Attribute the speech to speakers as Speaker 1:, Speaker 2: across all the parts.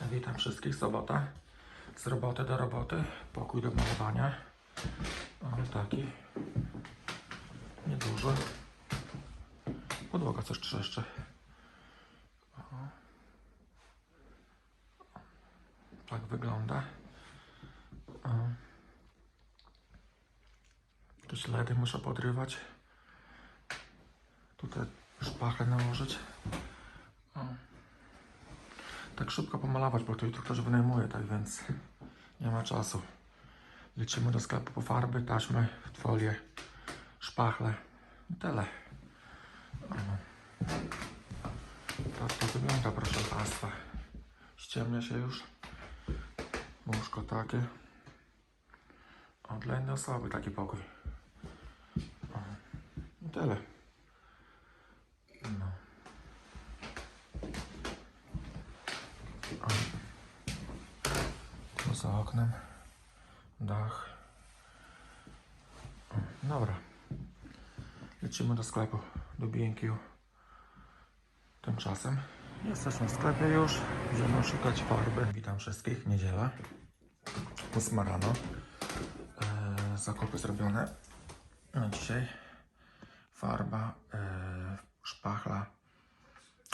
Speaker 1: Witam wszystkich. Sobota. Z roboty do roboty. Pokój do malowania. O, taki. Nieduży. Podłoga coś trzeszczy. Tak wygląda. Jakieś ledy muszę podrywać. Tutaj szpachę nałożyć. O. Tak szybko pomalować, bo to jutro ktoś wynajmuje, tak więc nie ma czasu. Lecimy do sklepu po farby, taśmy, folię, szpachle i tyle. Tak to wygląda, proszę Państwa. Ściemnia się już. Łóżko takie. O, dla jednej osoby taki pokój. I tyle. No. O. Tu za oknem. Dach. Dobra. Lecimy do sklepu, do BNQ. Tymczasem jesteśmy w sklepie już. Idziemy szukać farby. Witam wszystkich. Niedziela. 8 rano. E, zakupy zrobione. Na dzisiaj farba, e, szpachla,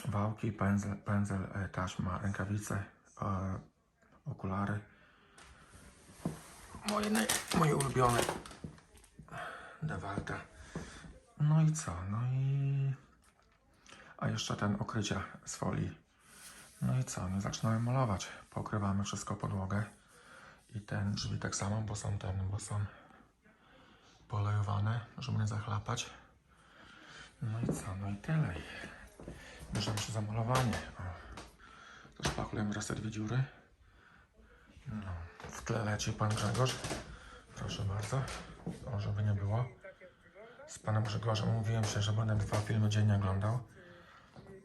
Speaker 1: wałki, pędzel, pędzel e, taśma, rękawice, e, okulary. Moje, moje ulubione. Dewalta. No i co? No i... A jeszcze ten okrycia z folii. No i co? No zaczynamy malować. Pokrywamy wszystko podłogę. I ten drzwi tak samo, bo są ten, bo są polejowane, żeby nie zachlapać. No i co? No i tyle. Bierzemy się za malowanie. O. To szpachlujemy raz te dwie dziury. No. W tle leci pan Grzegorz. Proszę bardzo. O, żeby nie było. Z panem Grzegorzem mówiłem się, że będę dwa filmy dziennie oglądał.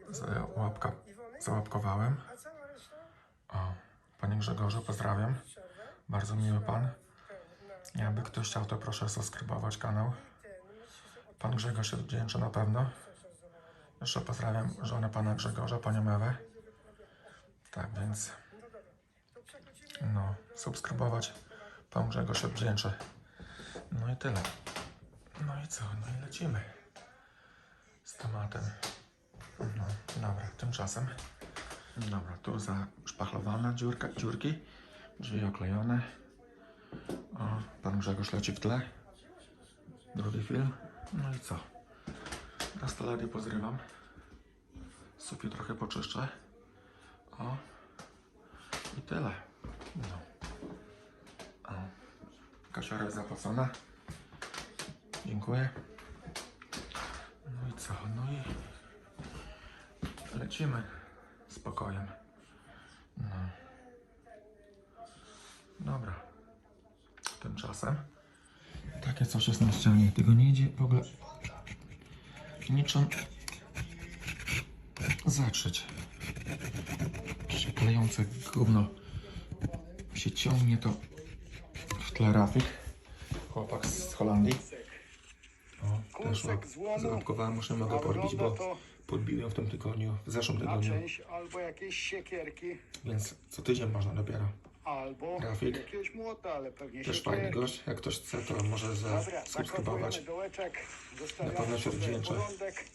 Speaker 1: Z łapka, załapkowałem. O, panie Grzegorzu, pozdrawiam. Bardzo miły pan. Jakby ktoś chciał, to proszę subskrybować kanał. Pan Grzegorz się wdzięczy na pewno. Jeszcze pozdrawiam żonę pana Grzegorza, panią Ewę. Tak więc, no, subskrybować. Pan Grzegorz się wdzięczy. No i tyle. No i co? No i lecimy z tematem. No, dobra, tymczasem. Dobra, tu zaszpachlowana dziurka, dziurki, drzwi oklejone. O, pan Grzegorz leci w tle. Drugi film. No i co? Rastolady pozrywam. Sufit trochę poczyszczę. O. I tyle. No. O. Kasiora jest zapłacona. Dziękuję. No i co? No i lecimy spokojem. No. Dobra. Tymczasem takie jest na ścianie. Tego nie idzie w ogóle niczym zatrzeć. Klejące gówno się ciągnie to w tle Rafik. Chłopak z Holandii. O, też muszę mogę
Speaker 2: Albo
Speaker 1: podbić, bo podbiłem w tym tygodniu, w zeszłym tygodniu, więc co tydzień można dopiero.
Speaker 2: albo pewnie
Speaker 1: Też fajny gość, jak ktoś chce, to może zasubskrybować. Na pewno się
Speaker 2: sobie
Speaker 1: wdzięczę.
Speaker 2: porządek,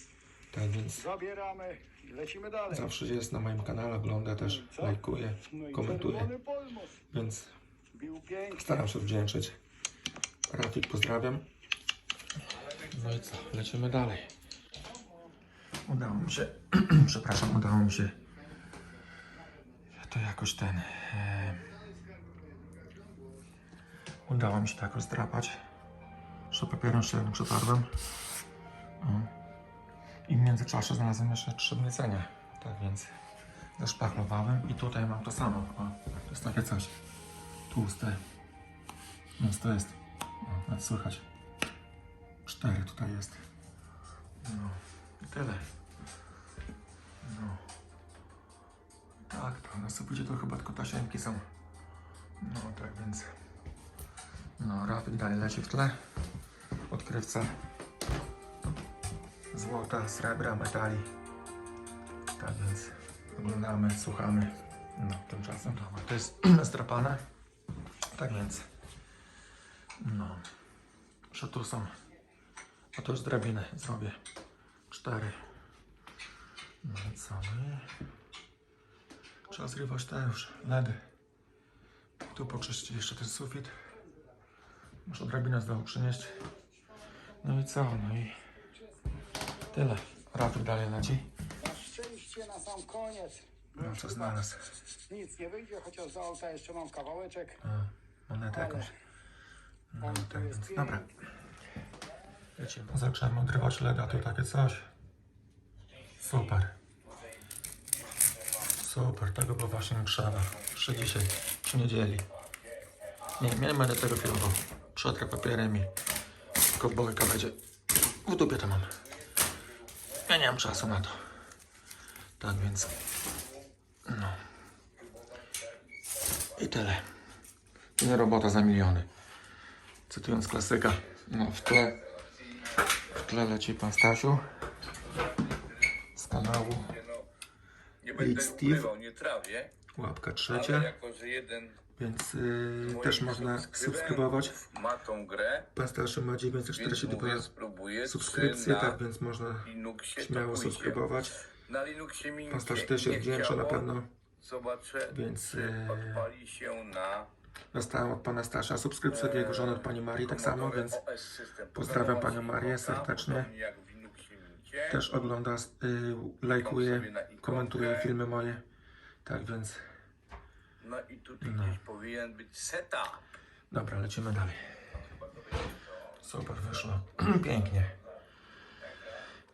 Speaker 1: Tak więc
Speaker 2: zabieramy i lecimy dalej.
Speaker 1: zawsze jest na moim kanale, ogląda też,
Speaker 2: Co?
Speaker 1: lajkuje,
Speaker 2: No i
Speaker 1: komentuje,
Speaker 2: czerwony polmos.
Speaker 1: więc
Speaker 2: Bił pięknie.
Speaker 1: staram się wdzięczyć. Rafik, pozdrawiam. No i co, lecimy dalej. Udało mi się, przepraszam, udało mi się to jakoś ten... E, udało mi się tak rozdrapać, że papierem szklanym przetarłem. O. I w międzyczasie znalazłem jeszcze trzy wniecenia. Tak więc zaszpachlowałem i tutaj mam to samo. O, to jest takie coś tłuste. Więc to jest, o, nawet słychać. Cztery tutaj jest. No i tyle. No. Tak, to na suficie to chyba tylko tasiemki są. No tak więc. No, Rafik dalej leci w tle. Odkrywca złota, srebra, metali. Tak więc oglądamy, słuchamy. No, tymczasem. to jest zdrapane. Tak więc, no, że tu są, a to już drabiny zrobię. Cztery. No i co, i trzeba zrywać te już ledy. Tu poczyścić jeszcze ten sufit. Muszę drabinę znowu przynieść. No i co, no i tyle. Rafik dalej leci.
Speaker 2: Na szczęście na sam koniec.
Speaker 1: No co znalazł?
Speaker 2: Nic nie wyjdzie, chociaż za alta jeszcze mam kawałeczek.
Speaker 1: A, monetę jakąś. No tak dobra. Lecimy. Zacząłem odrywać leda, tu takie coś. Super. Super, tego było właśnie trzeba. Jeszcze dzisiaj, przy niedzieli. Nie, nie będę tego filmował. Przetrę papierem i kobojka będzie. W dupie to mam. Ja nie mam czasu na to. Tak więc. No. I tyle. Nie robota za miliony. Cytując klasyka. No w tle. W tle leci pan Stasiu. Z kanału.
Speaker 3: Nie będę
Speaker 1: Big Steve.
Speaker 3: ukrywał, nie trawię,
Speaker 1: Łapka
Speaker 3: ale
Speaker 1: trzecia.
Speaker 3: jako, że jeden
Speaker 1: Więc yy,
Speaker 3: moich
Speaker 1: też można subskrybować.
Speaker 3: ma tą grę,
Speaker 1: Pan Stasiu ma
Speaker 3: więc
Speaker 1: 942
Speaker 3: mówię, spróbuję,
Speaker 1: subskrypcje, tak więc można śmiało subskrybować. Pan Stasiu też się
Speaker 3: nie
Speaker 1: wdzięczy na pewno.
Speaker 3: Zobaczę,
Speaker 1: Więc, e,
Speaker 3: odpali się na
Speaker 1: Dostałem od pana Stasia subskrypcję od jego żony, od pani Marii tak samo, więc pozdrawiam panią Marię serdecznie. też ogląda, y, lajkuje, komentuje filmy moje. Tak więc,
Speaker 3: No i tutaj
Speaker 1: No.
Speaker 3: gdzieś powinien być setup.
Speaker 1: dobra, lecimy dalej. Super, wyszło. Pięknie.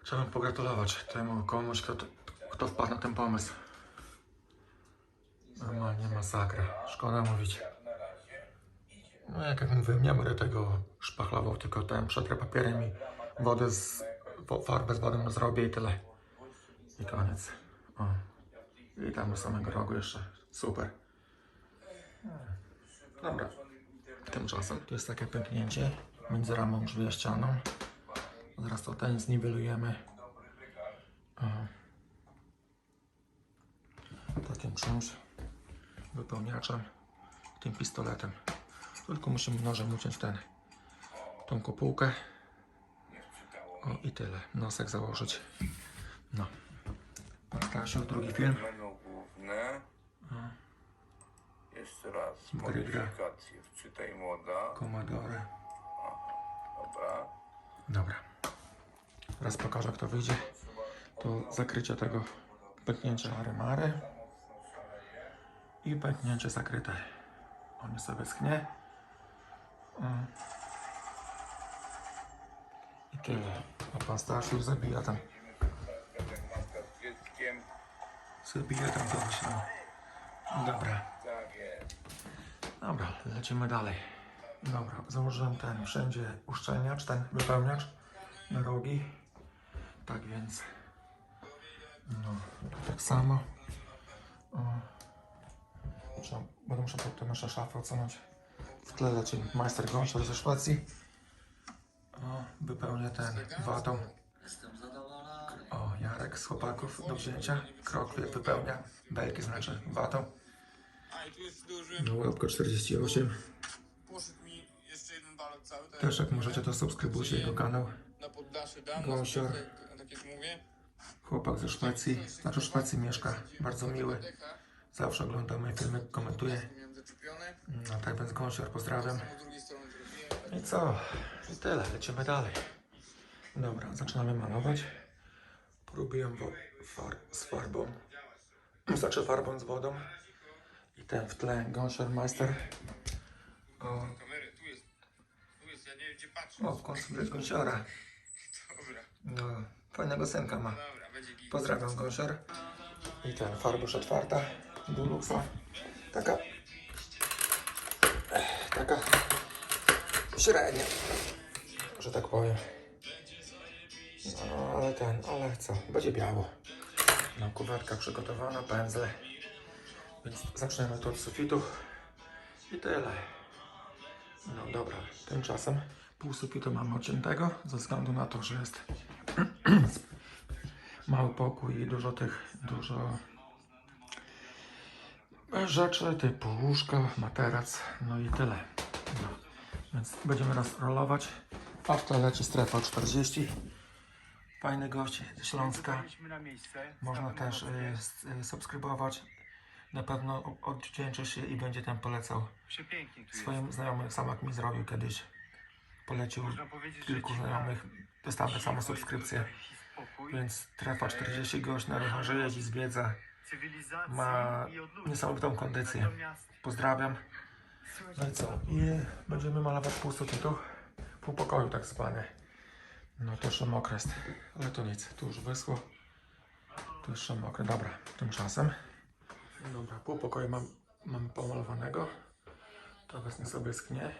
Speaker 1: Chciałbym pogratulować temu komuś, kto, kto wpadł na ten pomysł. Normalnie masakra. Szkoda mówić. No jak jak mówiłem, nie będę tego szpachlował, tylko ten przetrę papierem i wodę z, farbę z wodą zrobię i tyle. I koniec. O. I tam do samego rogu jeszcze. Super. Dobra. Tymczasem tu jest takie pęknięcie między ramą drzwi a ścianą. Zaraz to ten zniwelujemy. O. Takim czymś. Wypełniaczem. Tym pistoletem. Tylko musimy nożem uciąć ten, tą kopułkę. O i tyle. Nosek założyć. No. Pan Stasiu, drugi film.
Speaker 3: Jeszcze raz.
Speaker 1: Grygra.
Speaker 3: Modyfikacje. Wczytaj moda.
Speaker 1: Commodore.
Speaker 3: Dobra.
Speaker 1: Dobra. Teraz pokażę, jak to wyjdzie. To zakrycie tego pęknięcia Arymary i pęknięcie zakryte. On sobie schnie. O. I tyle. A pan Stasiu już zabija tam. Zabija tam kogoś. No. Dobra. Dobra, lecimy dalej. Dobra, założyłem ten wszędzie uszczelniacz, ten wypełniacz na rogi. Tak więc, no, tak samo. Trzeba, będę musiał potem szafę odsunąć. W tle leci majster Gąsior ze Szwecji. O, wypełnia ten watą. O, Jarek z chłopaków do wzięcia. Krokwie wypełnia. Belki znaczy watą.
Speaker 4: A i tu jest duży.
Speaker 1: No, łapka 48.
Speaker 4: Poszedł mi jeszcze jeden balot cały. tak
Speaker 1: Też jak możecie, to subskrybujcie jego kanał.
Speaker 4: Na poddaszy dam.
Speaker 1: Gąsior.
Speaker 4: Spiętek, tak jak mówię.
Speaker 1: Chłopak ze Szwecji, znaczy w Szwecji mieszka, bardzo miły. Zawsze ogląda moje filmy, komentuje.
Speaker 4: Miałem zaczepione.
Speaker 1: No tak więc Gąsior, pozdrawiam.
Speaker 4: Z drugiej strony zrobiłem.
Speaker 1: I co? I tyle, lecimy dalej. Dobra, zaczynamy malować. Próbuję wo- far z farbą. Znaczy farbą z wodą. I ten w tle Gąsior Meister. O, o w końcu widać Gąsiora. No, fajnego synka ma. Pozdrawiam Gąsior. I ten farba już otwarta. Duluxa. Taka. Taka. Średnia. Że tak powiem. No ale ten, ale co? Będzie biało. No przygotowana, pędzle. Więc zaczniemy to od sufitu. I tyle. No dobra, tymczasem pół sufitu mamy odciętego, ze względu na to, że jest mały pokój i dużo tych, dużo rzeczy typu łóżko, materac, no i tyle. No. Więc będziemy raz rolować. A w tle leci strefa 40. Fajny gość Śląska. Można też y, y, subskrybować. Na pewno o- odwdzięczy się i będzie tam polecał
Speaker 5: Przepięknie tu
Speaker 1: swoim
Speaker 5: jest.
Speaker 1: znajomym, sam jak mi zrobił kiedyś. Polecił
Speaker 5: Można powiedzieć,
Speaker 1: kilku
Speaker 5: że
Speaker 1: znajomych, dostałem tak samo subskrypcję. Więc trefa 40 gość na rowerze jeździ, zwiedza. Ma niesamowitą kondycję. Pozdrawiam. No i co? I będziemy malować pół sufitu, pół pokoju tak zwany. No to jeszcze mokre jest, ale to nic, tu już wyschło. Tu jeszcze mokre, dobra, tymczasem. Dobra, pół pokoju mam, mam pomalowanego. To wezmę sobie sknie.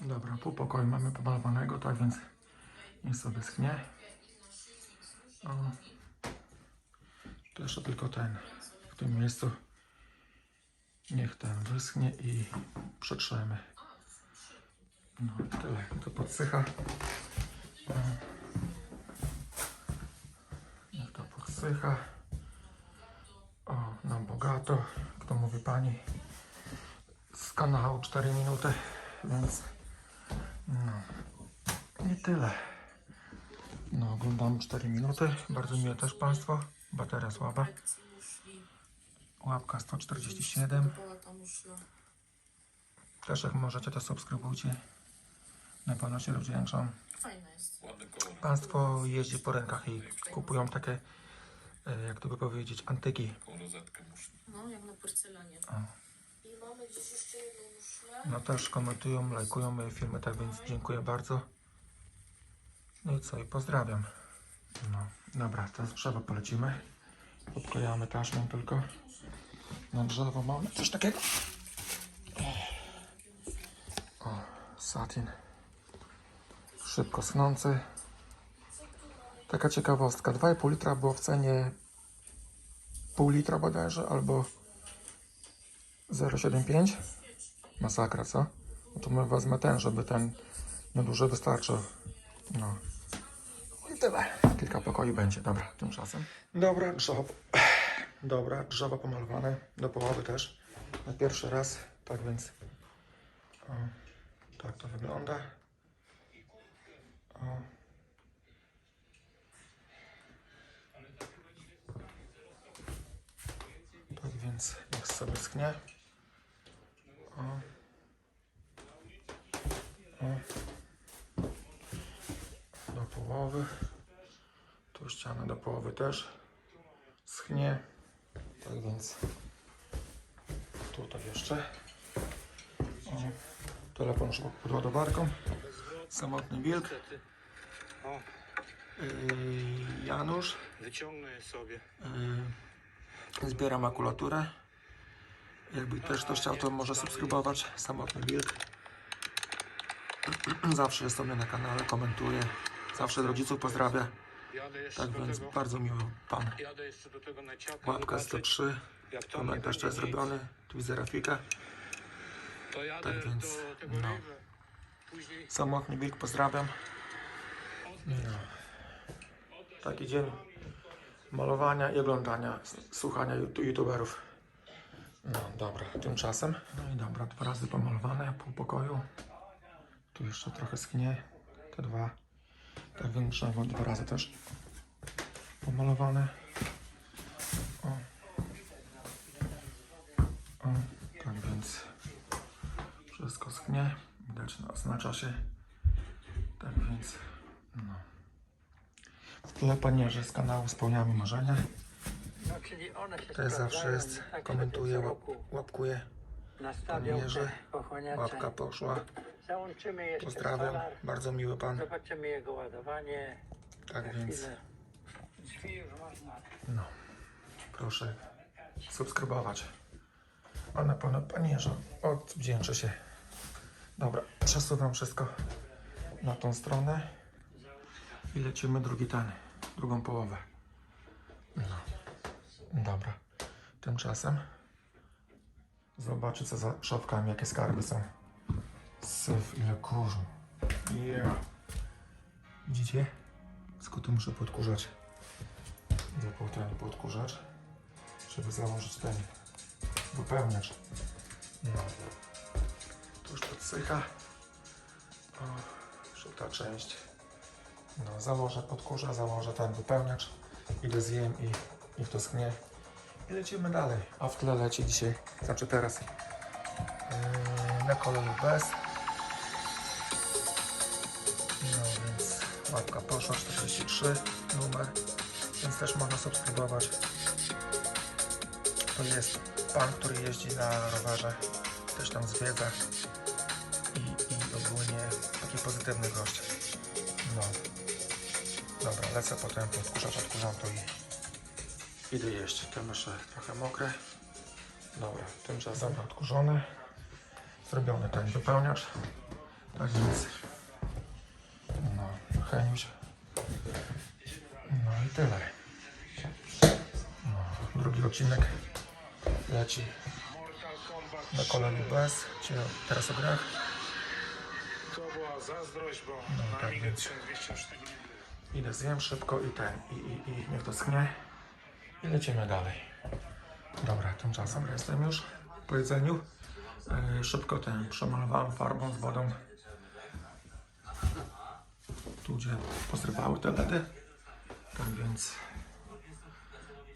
Speaker 1: Dobra, pół pokoju mamy pomalowanego, tak więc niech sobie sknie. O. To jeszcze tylko ten, w tym miejscu. Niech ten wyschnie i przetrzemy. No tyle, to podsycha. Niech to podsycha. Na bogato, jak to mówi pani. Z kanału 4 minuty, więc no i tyle. No, oglądam 4 minuty. Bardzo miłe też Państwo. Bateria słaba. Łapka 147. Też jak możecie, to subskrybujcie. Na pewno się
Speaker 6: jest.
Speaker 1: Państwo jeździ po rękach i kupują takie, jak to by powiedzieć, antyki.
Speaker 6: No, jak na porcelanie. I mamy gdzieś jeszcze jedną muszlę.
Speaker 1: No też komentują, lajkują moje filmy, tak więc dziękuję bardzo. No i co, i pozdrawiam. No, dobra, teraz drzewo polecimy. Obklejamy taśmą tylko. Na drzewo mamy coś takiego. O, satin. Szybko schnący. Taka ciekawostka. 2,5 litra było w cenie pół litra bodajże, albo 0,75. Masakra, co? No to my wezmę ten, żeby ten na duże wystarczył. No. I tyle. Kilka pokoi będzie. Dobra, tymczasem. Dobra, drzewo. Dobra, drzewo pomalowane. Do połowy też. Na pierwszy raz. Tak więc. O, tak to wygląda. O. Tak więc niech sobie schnie. O. O. Do połowy. Tu ściana do połowy też schnie. Tak więc tutaj jeszcze. O. Telefon już pod ładowarką. Samotny wilk.
Speaker 5: O.
Speaker 1: Yy, Janusz.
Speaker 5: wyciągnę je sobie.
Speaker 1: Yy, Zbieram makulaturę. Jakby też ktoś chciał, to może subskrybować. Samotny wilk. Zawsze jest mnie na kanale, komentuje. Zawsze rodziców pozdrawia. Tak więc bardzo miły pan. Łapka
Speaker 5: zobaczyć,
Speaker 1: 103.
Speaker 5: Jak to
Speaker 1: Komentarz też zrobiony. Tu widzę Rafika. tak więc, no. Samotny wilk, pozdrawiam. No. Taki dzień malowania i oglądania, słuchania you- youtuberów. No dobra, tymczasem. No i dobra, dwa razy pomalowane, pół pokoju. Tu jeszcze trochę sknie, te dwa. Więc drzewo dwa razy też pomalowane. O. O, tak więc wszystko sknie. Widać, no, oznacza się. Tak więc, no. Panierzy z kanału Spełniamy Marzenia.
Speaker 7: No, one się
Speaker 1: Też zawsze jest, komentuje, łap, łapkuje. Panierze. Łapka poszła. Pozdrawiam. Bardzo miły pan.
Speaker 7: zobaczymy jego ładowanie.
Speaker 1: Tak więc, no. Proszę subskrybować. A na pana panierza odwdzięczę się. Dobra, przesuwam wszystko na tą stronę i lecimy drugi ten, drugą połowę. No. Dobra. Tymczasem zobaczę co za szafkami, jakie skarby są. Syf, ile kurzu. Yeah. Widzicie? Skuty muszę podkurzać. Zapał ten podkurzacz. żeby założyć ten wypełniacz. No. To już podsycha. O, żółta część. No, założę podkurza, założę ten wypełniacz. Idę zjem i niech to schnie. I lecimy dalej. A w tle leci dzisiaj, znaczy teraz yy, na kolonu bez. No więc łapka poszła 43 numer, więc też można subskrybować. To jest pan, który jeździ na rowerze, też tam zwiedza i, i ogólnie taki pozytywny gość. Dobra, lecę potem podkurzać odkurzam to i idę jeść. Tam jeszcze trochę mokre. Dobra, tymczasem odkurzony. Zrobiony ten wypełniacz. Tak więc no, Heniuś. No i tyle. No, drugi odcinek leci na kolei bez. Czyli teraz o grach.
Speaker 5: To była zazdrość, bo
Speaker 1: No,
Speaker 5: na
Speaker 1: tak więc.
Speaker 5: 1204
Speaker 1: Idę zjem szybko i ten, i, i, i niech to schnie. I lecimy dalej. Dobra, tymczasem jestem już po jedzeniu. Yy, szybko ten przemalowałem farbą z wodą. Tu gdzie pozrywały te ledy. Tak więc...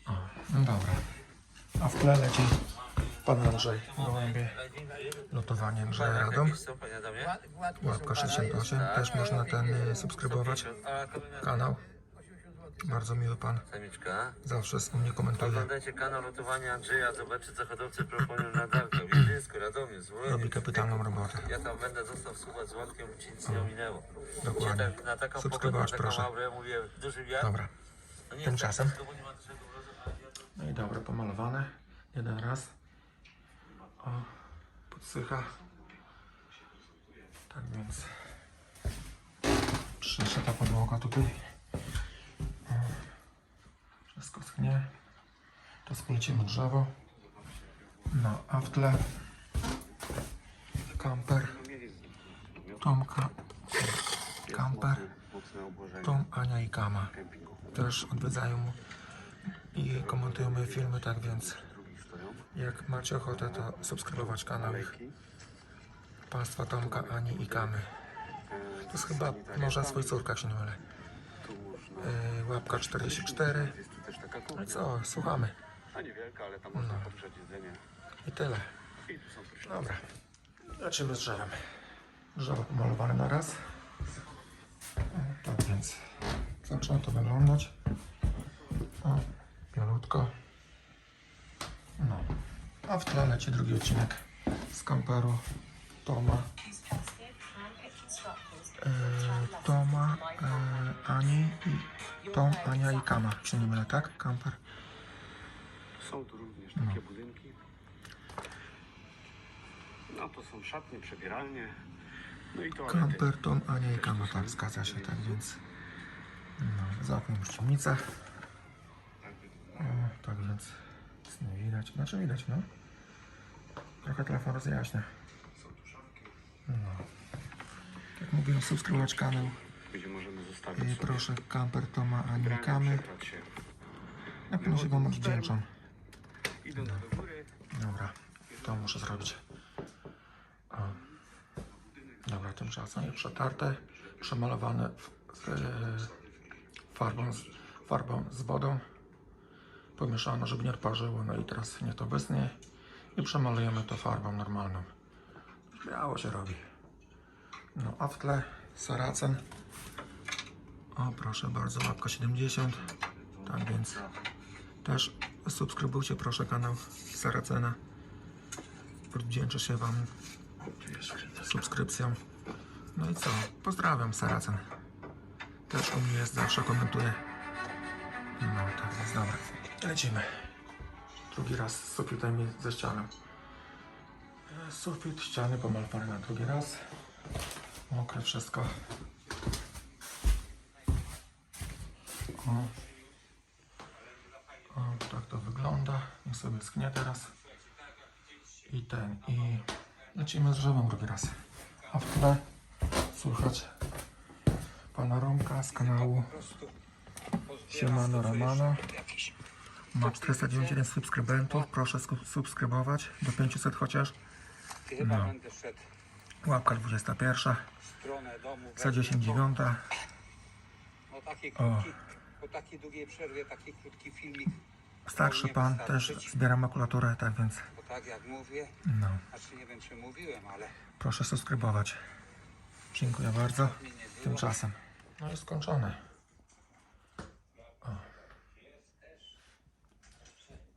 Speaker 1: O, no dobra. A w tle leci pan Andrzej Gołębie. Lotowanie Andrzeja Radom. Łapka 68. Też można ten y, subskrybować kanał. Bardzo miły pan.
Speaker 8: Samiczka.
Speaker 1: Zawsze u mnie komentuje.
Speaker 8: Oglądajcie kanał Lotowania Andrzeja, zobaczcie co hodowcy proponują na Darka. Wiedzyńsko, Radomie, Złonie.
Speaker 1: Robi kapitalną robotę.
Speaker 8: Ja tam będę został słuchać z ci nic nie ominęło.
Speaker 1: Dokładnie.
Speaker 8: Tak, na taką pogodę,
Speaker 1: Subskrybować
Speaker 8: na taką
Speaker 1: proszę.
Speaker 8: aurę, mówię, duży wiatr.
Speaker 1: Dobra.
Speaker 8: No nie
Speaker 1: Tymczasem.
Speaker 8: jest bo nie ma dużego mrozu, ale
Speaker 1: No i dobra, pomalowane. Jeden raz. O, podsycha. Tak więc. Przyszła ta podłoga tutaj. Wszystko schnie. To splecimy drzewo. No, a w tle kamper. Tomka. Kamper. Tom, Ania i Kama. Też odwiedzają i komentują moje filmy, tak więc jak macie ochotę, to subskrybować kanał ich. Państwa Tomka, Ani i Kamy. To jest chyba może swój córka, się nie mylę. Yy, łapka 44. No i co, słuchamy. No. I tyle. Dobra. Lecimy z drzewem. Drzewo pomalowane na raz. Tak więc zaczyna to wyglądać. O, pialutko. No. A w tle leci drugi odcinek z kamperu Toma. E, Toma, e, Ani i Tom, Ania i Kama. Się nie mylę, tak? Kamper.
Speaker 9: Są tu również takie budynki. No to są szatnie, przebieralnie. No i toalety.
Speaker 1: Kamper, Tom, Ania i Kama. Tak, zgadza się, tak więc. No, za oknem. O, tak więc nie widać. Znaczy widać, no. Trochę telefon rozjaśnia. No. Jak mówiłem, subskrybować kanał. I proszę, kamper Toma, Ani i
Speaker 9: ubrania,
Speaker 1: Kamy.
Speaker 9: przebrać się.
Speaker 1: Na pewno się Wam odwdzięczam.
Speaker 9: Góry,
Speaker 1: Dobra, to muszę zrobić. O. Dobra, tymczasem jest przetarte, przemalowane w, w, e, farbą, z, farbą z wodą. Pomieszano, żeby nie odparzyło. No i teraz niech to wysnie i przemalujemy to farbą normalną. Biało się robi. No a w tle saracen. O proszę bardzo, łapka 70. Tak więc też subskrybujcie proszę kanał Saracena. Odwdzięczę się Wam subskrypcją. No i co? Pozdrawiam Saracen. Też u mnie jest, zawsze komentuje. No tak więc dobra. Lecimy. Drugi raz z sufitem ze ścianą. Sufit, ściany pomalowane na drugi raz. Mokre wszystko. O. O, tak to wygląda. Niech sobie sknie teraz. I ten, i lecimy z drzewem drugi raz. A w tle słychać pana Romka z kanału Siemano Ramano. Ma 491 subskrybentów. Proszę subskrybować do 500 chociaż. No.
Speaker 2: będę szedł
Speaker 1: Łapka 21.
Speaker 2: w stronę domu.
Speaker 1: Za 10 dziewiąta.
Speaker 2: O taki krótki, po takiej długiej przerwie taki krótki filmik.
Speaker 1: Starszy pan też zbiera makulaturę, tak więc
Speaker 2: Bo tak jak mówię,
Speaker 1: no.
Speaker 2: znaczy nie wiem czy mówiłem, ale
Speaker 1: Proszę subskrybować. Dziękuję bardzo. Tymczasem. No i skończone.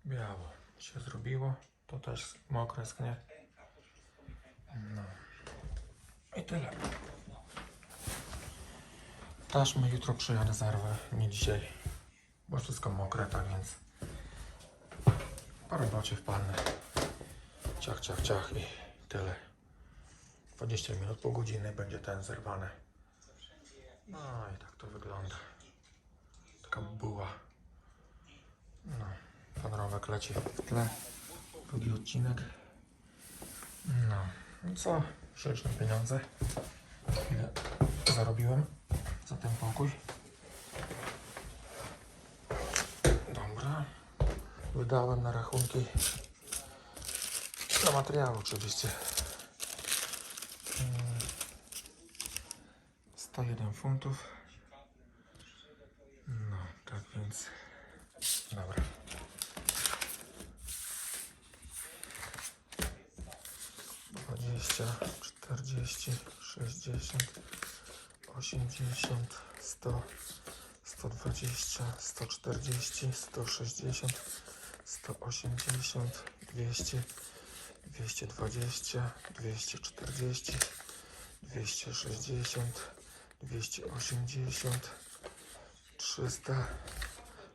Speaker 1: Biało się zrobiło. To też mokre sknie. No. I tyle. Taśmy jutro przyjadę zerwę, nie dzisiaj. Bo wszystko mokre, tak więc po robocie wpadnę. Ciach, ciach, ciach i tyle. 20 minut po godzinie będzie ten zerwany. No i tak to wygląda. Taka buła. No, pan Rowek leci w tle. Drugi odcinek. No, i co? Śliczne pieniądze. Ile zarobiłem za ten pokój. Dobra. Wydałem na rachunki. Na materiał oczywiście. 101 funtów. No, tak więc. Dobra. Dwadzieścia, czterdzieści, sześćdziesiąt, osiemdziesiąt, sto, sto dwadzieścia, sto czterdzieści, sto sześćdziesiąt, sto osiemdziesiąt, dwieście, dwieście dwadzieścia, dwieście czterdzieści. 260, 280, 300,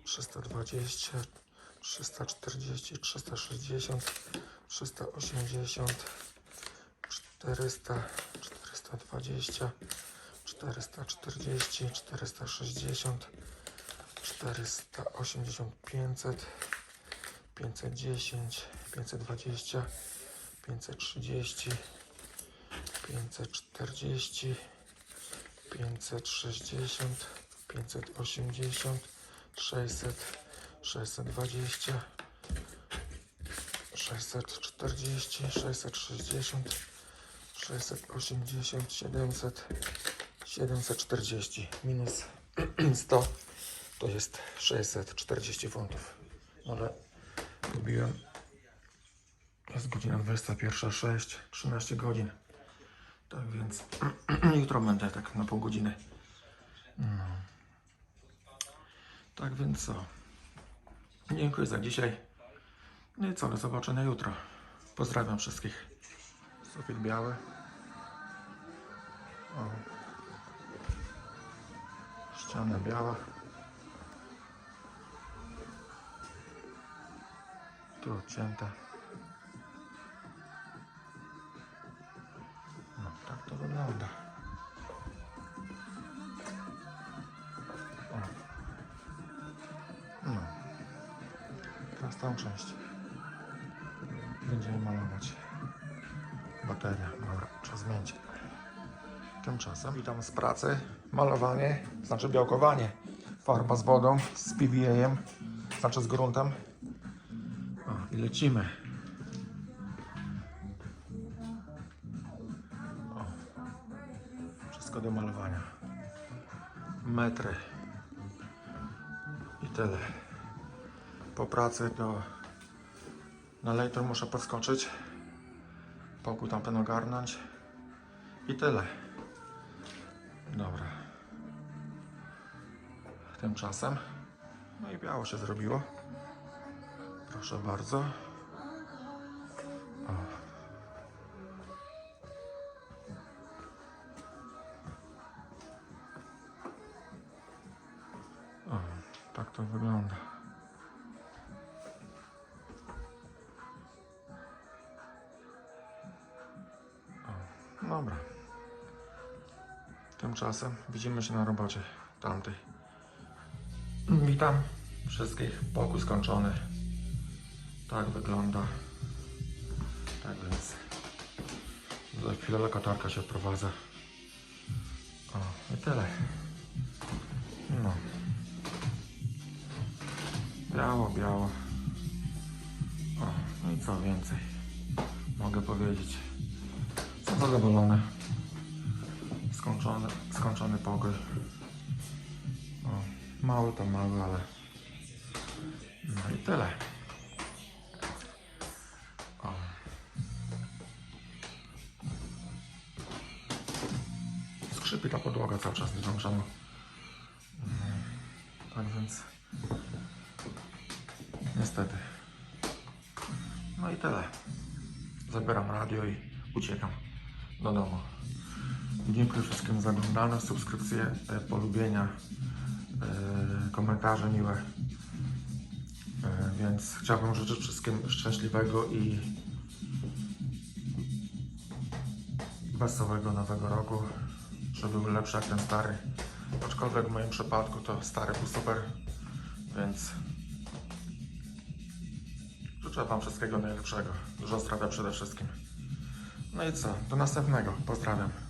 Speaker 1: 320, 340, 360, 380, 400, 420, 440, 460, 480, 500, 510, 520, 530, 540, 560, 580, 600, 620, 640, 660, 680, 700, 740 minus 100 to jest 640 funtów. Ale lubiłem. Jest godzina 21.06, 13 godzin. Tak więc jutro będę tak na pół godziny. No. Tak więc co? Dziękuję za dzisiaj. No i co, do zobaczenia jutro. Pozdrawiam wszystkich. Sufit biały. O. Ściana biała. Tu odcięte. No, tak to wygląda. O. No. Teraz tą część. Będziemy malować. Bateria. Dobra, trzeba zmienić. Tymczasem witam z pracy. Malowanie, znaczy białkowanie. Farba z wodą, z PVA-em, znaczy z gruntem. O, i lecimy. Wszystko do malowania. Metry. I tyle. Po pracy to na lejtor muszę podskoczyć. Pokój tamten ogarnąć. I tyle. Dobra. Tymczasem. No i biało się zrobiło. Proszę bardzo. Dobra. Tymczasem widzimy się na robocie tamtej. Witam wszystkich. Pokój skończony. Tak wygląda. Tak więc za chwilę lokatorka się odprowadza. O, i tyle. No. Biało, biało. O, no i co więcej mogę powiedzieć. Zadowolony. Skończony, skończony pokój. O, mały to mały, ale no i tyle. O. Skrzypi ta podłoga cały czas, czemu. Mm, Tak więc niestety. No i tyle. Zabieram radio i uciekam do domu. Dziękuję wszystkim za oglądane, subskrypcje, e, polubienia, e, komentarze miłe. E, Więc chciałbym życzyć wszystkim szczęśliwego i wesołego nowego roku, żeby był lepszy jak ten stary. Aczkolwiek w moim przypadku to stary był super, więc życzę Wam wszystkiego najlepszego. Dużo zdrowia przede wszystkim. No i co? Do następnego. Pozdrawiam.